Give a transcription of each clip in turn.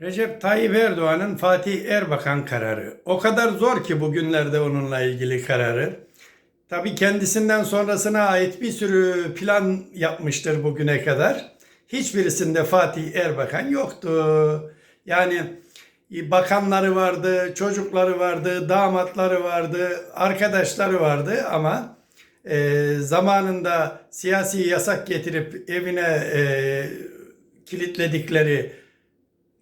Recep Tayyip Erdoğan'ın Fatih Erbakan kararı. O kadar zor ki bugünlerde onunla ilgili kararı. Tabii kendisinden sonrasına ait bir sürü plan yapmıştır bugüne kadar. Hiçbirisinde Fatih Erbakan yoktu. Yani bakanları vardı, çocukları vardı, damatları vardı, arkadaşları vardı ama e, zamanında siyasi yasak getirip evine e, kilitledikleri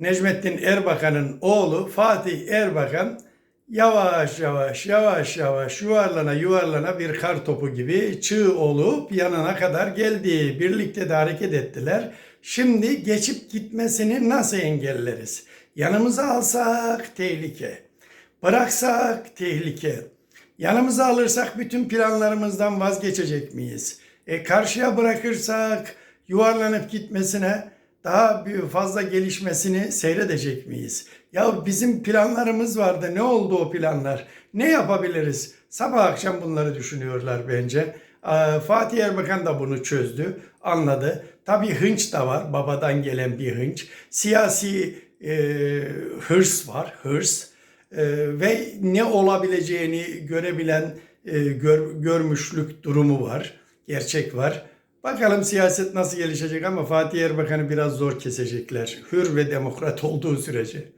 Necmettin Erbakan'ın oğlu Fatih Erbakan yavaş yavaş yavaş yavaş yuvarlana yuvarlana bir kar topu gibi çığ olup yanına kadar geldi. Birlikte de hareket ettiler. Şimdi geçip gitmesini nasıl engelleriz? Yanımıza alsak tehlike. Bıraksak tehlike. Yanımıza alırsak bütün planlarımızdan vazgeçecek miyiz? E karşıya bırakırsak yuvarlanıp gitmesine daha bir fazla gelişmesini seyredecek miyiz? Ya bizim planlarımız vardı. Ne oldu o planlar? Ne yapabiliriz? Sabah akşam bunları düşünüyorlar bence. Aa, Fatih Erbakan da bunu çözdü, anladı. Tabii hınç da var, babadan gelen bir hınç. Siyasi e, hırs var, hırs. E, ve ne olabileceğini görebilen e, gör, görmüşlük durumu var, gerçek var. Bakalım siyaset nasıl gelişecek ama Fatih Erbakan'ı biraz zor kesecekler. Hür ve demokrat olduğu sürece.